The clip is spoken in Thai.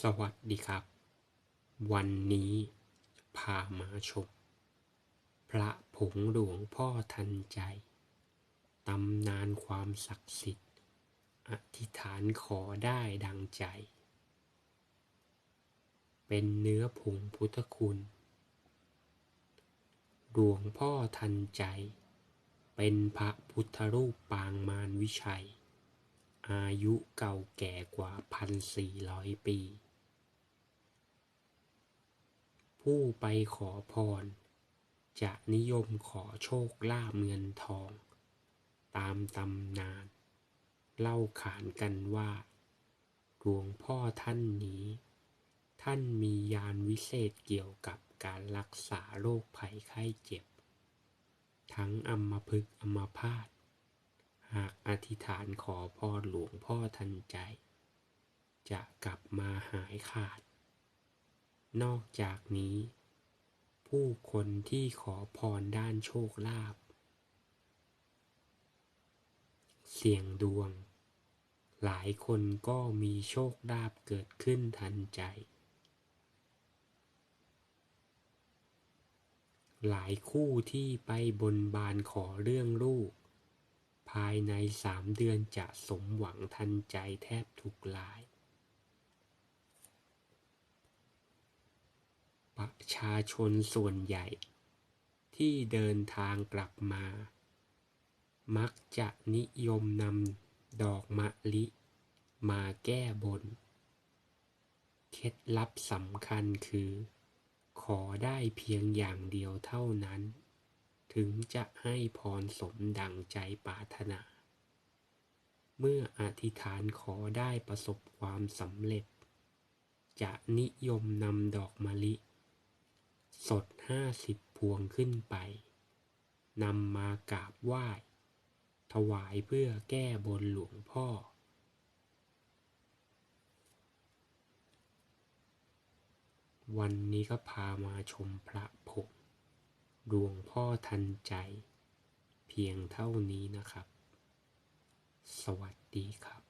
สวัสดีครับ วันนี้พามาชมพระผงหลวงพ่อทันใจ ตำนานความศักดิ์สิทธิ์ อธิษฐานขอได้ดังใจ เป็นเนื้อผงพุทธคุณหลวงพ่อทันใจ เป็นพระพุทธรูปปางมารวิชัย อายุเก่าแก่กว่าพันสี่ร้อยปี ผู้ไปขอพร จะนิยมขอโชคลาภเงินทอง ตามตำนาน เล่าขานกันว่า หลวงพ่อท่านนี้ ท่านมียานวิเศษเกี่ยวกับการรักษาโรคภัยไข้เจ็บ ทั้งอัมพฤกษ์อัมพาต หากอธิษฐานขอพรหลวงพ่อทันใจ จะกลับมาหายขาด นอกจากนี้ ผู้คนที่ขอพรด้านโชคลาภเสี่ยงดวง หลายคนก็มีโชคลาภเกิดขึ้นทันใจ หลายคู่ที่ไปบนบานขอเรื่องลูก ภายในสามเดือนจะสมหวังทันใจแทบทุกราย ประชาชนส่วนใหญ่ ที่เดินทางกลับมา มักจะนิยมนำดอกมะลิมาแก้บน เคล็ดลับสำคัญคือ ขอได้เพียงอย่างเดียวเท่านั้น ถึงจะให้พรสมดังใจปรารถนา เมื่ออธิษฐานขอได้ประสบความสำเร็จ จะนิยมนำดอกมะลิ สดห้าสิบพวงขึ้นไป นำมากราบไหว้ ถวายเพื่อแก้บนหลวงพ่อ วันนี้ก็พามาชมพระผง หลวงพ่อทันใจ เพียงเท่านี้นะครับ สวัสดีครับ